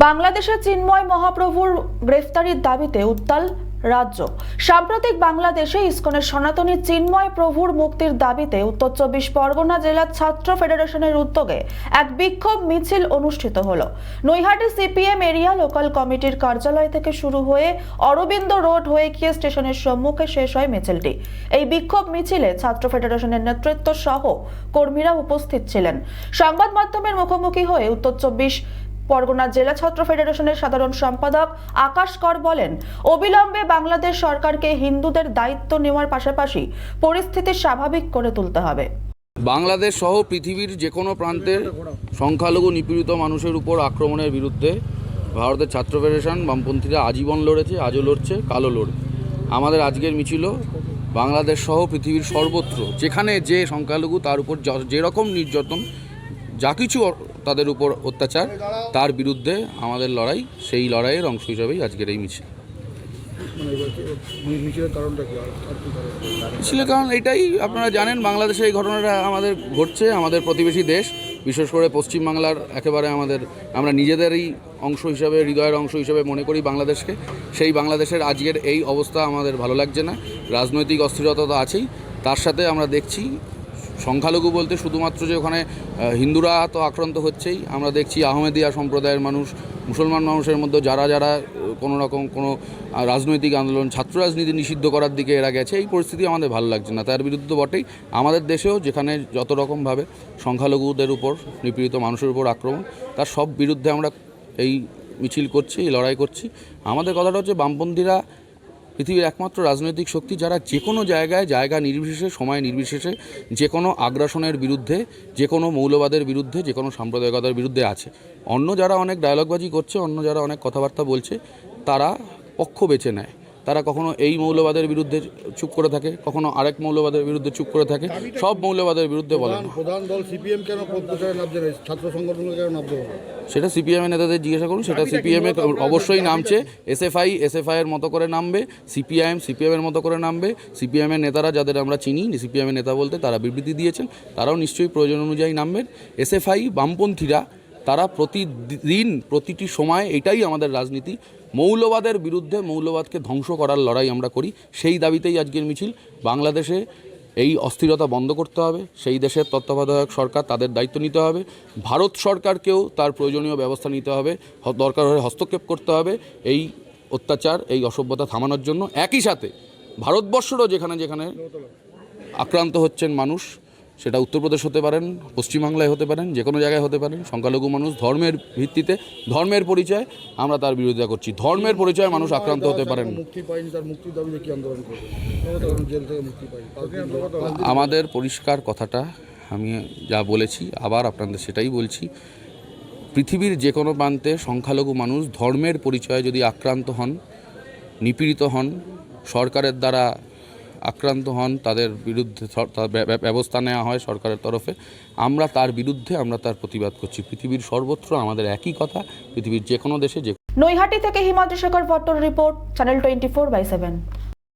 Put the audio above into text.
বাংলাদেশের চিন্ময় মহাপ্রভুর গ্রেফতারির দাবিতে উত্তাল রাজ্য। সাম্প্রতিক বাংলাদেশে ইসকনের সনাতনী চিন্ময় প্রভুর মুক্তির দাবিতে উত্তর চব্বিশ পরগনা জেলার ছাত্র ফেডারেশনের উদ্যোগে এক বিক্ষোভ মিছিল অনুষ্ঠিত হল। নৈহাটি সিপিএম এরিয়া লোকাল কমিটির কার্যালয় থেকে শুরু হয়ে অরবিন্দ রোড হয়ে গিয়ে স্টেশনের সম্মুখে শেষ হয় মিছিলটি। এই বিক্ষোভ মিছিলে ছাত্র ফেডারেশনের নেতৃত্ব সহ কর্মীরা উপস্থিত ছিলেন। সংবাদ মাধ্যমের মুখোমুখি হয়ে উত্তর চব্বিশ পরগনা জেলা ছাত্র ফেডারেশনের সাধারণ সম্পাদক আকাশ কর বলেন, অবিলম্বে বাংলাদেশ সরকারকে হিন্দুদের দায়িত্ব নেওয়ার পাশাপাশি পরিস্থিতি স্বাভাবিক করে তুলতে হবে। বাংলাদেশ সহ পৃথিবীর যে কোনো প্রান্তের সংখ্যালঘু নিপীড়িত মানুষের উপর আক্রমণের বিরুদ্ধে ভারতের ছাত্র ফেডারেশন বামপন্থীরা আজীবন লড়েছে, আজও লড়ছে কালো লড়বে। আমাদের আজকের মিছিল, বাংলাদেশ সহ পৃথিবীর সর্বত্র, যেখানে যে সংখ্যালঘু তার উপর যেরকম নির্যাতন, যা কিছু তাদের উপর অত্যাচার, তার বিরুদ্ধে আমাদের লড়াই, সেই লড়াইয়ের অংশ হিসাবেই আজকের এই মিছিল। মিছিলের কারণ এটাই, আপনারা জানেন, বাংলাদেশে এই ঘটনাটা আমাদের ঘটছে, আমাদের প্রতিবেশী দেশ, বিশেষ করে পশ্চিমবাংলার একেবারে আমাদের, আমরা নিজেদেরই অংশ হিসাবে, হৃদয়ের অংশ হিসাবে মনে করি বাংলাদেশকে। সেই বাংলাদেশের আজকের এই অবস্থা আমাদের ভালো লাগছে না, রাজনৈতিক অস্থিরতা তো আছেই, তার সাথে আমরা দেখছি সংখ্যালঘু বলতে শুধুমাত্র যে ওখানে হিন্দুরা তো আক্রান্ত হচ্ছেই। আমরা দেখছি আহমেদিয়া সম্প্রদায়ের মানুষ, মুসলমান মানুষের মধ্যে যারা যারা কোনো রকম কোনো রাজনৈতিক আন্দোলন, ছাত্র রাজনীতি নিষিদ্ধ করার দিকে এরা গেছে, এই পরিস্থিতি আমাদের ভালো লাগছে না। তার বিরুদ্ধে বটেই। আমাদের দেশেও যেখানে যত রকমভাবে সংখ্যালঘুদের উপর, নিপীড়িত মানুষের উপর আক্রমণ, তার সব বিরুদ্ধে আমরা এই মিছিল করছি লড়াই করছি। আমাদের কথাটা হচ্ছে বামপন্থীরা পৃথিবীর একমাত্র রাজনৈতিক শক্তি যারা যে কোনো জায়গায় জায়গা নির্বিশেষে, সময় নির্বিশেষে, যে কোনো আগ্রাসনের বিরুদ্ধে, যে কোনো মৌলবাদের বিরুদ্ধে, যে কোনো সাম্প্রদায়িকতার বিরুদ্ধে আছে। অন্য যারা অনেক ডায়লগবাজি করছে, অন্য যারা অনেক কথাবার্তা বলছে, তারা পক্ষ বেছে নেয়। তারা কখনো এই মৌলবাদের বিরুদ্ধে চুপ করে থাকে কখনো আরেক মৌলবাদের বিরুদ্ধে চুপ করে থাকে সব মৌলবাদের বিরুদ্ধে বলে প্রধান দল সিপিএম কেন ছাত্র সংগঠনগুলো কেন সেটা সিপিএমের নেতাদের জিজ্ঞাসা করুন সেটা সিপিএম এর অবশ্যই নামছে এসএফআই এসএফআই এর মতো করে নামবে সিপিআইএম সিপিএম এর মতো করে নামবে সিপিএম এর নেতারা যাদের আমরা চিনি সিপিএম এর নেতা বলতে তারা বিবৃতি দিয়েছেন তারাও নিশ্চয়ই প্রয়োজন অনুযায়ী নামবেন। এসএফআই বামপন্থীরা তারা প্রতিদিন, প্রতিটি সময় এটাই আমাদের রাজনীতি। মৌলবাদের বিরুদ্ধে মৌলবাদকে ধ্বংস করার লড়াই আমরা করি। সেই দাবিতেই আজকের মিছিল। বাংলাদেশে এই অস্থিরতা বন্ধ করতে হবে। সেই দেশের তত্ত্বাবধায়ক সরকার তাদের দায়িত্ব নিতে হবে। ভারত সরকারকেও তার প্রয়োজনীয় ব্যবস্থা নিতে হবে। দরকার হলে হস্তক্ষেপ করতে হবে। এই অত্যাচার, এই অসভ্যতা থামানোর জন্য একই সাথে ভারতবর্ষেরও যেখানে যেখানে আক্রান্ত হচ্ছেন মানুষ সেটা উত্তরপ্রদেশ হতে পারেন পশ্চিমবাংলায় হতে পারেন যে কোনো জায়গায় হতে পারেন সংখ্যালঘু মানুষ ধর্মের ভিত্তিতে ধর্মের পরিচয় আমরা তার বিরোধিতা করছি। ধর্মের পরিচয় মানুষ আক্রান্ত হতে পারেন। আমাদের পরিষ্কার কথাটা আমি যা বলেছি আবার আপনাদের সেটাই বলছি। পৃথিবীর যে কোনো প্রান্তে সংখ্যালঘু মানুষ ধর্মের পরিচয়ে যদি আক্রান্ত হন নিপীড়িত হন সরকারের দ্বারা আক্রান্ত হন, তাদের বিরুদ্ধে ব্যবস্থা নেওয়া হয় সরকারের তরফে। আমরা তার বিরুদ্ধে আমরা তার প্রতিবাদ করছি। পৃথিবীর সর্বত্র আমাদের একই কথা, পৃথিবীর যে কোনো দেশে যে নৈহাটি থেকে Himadri Shekhar Bhattar report channel twenty four by seven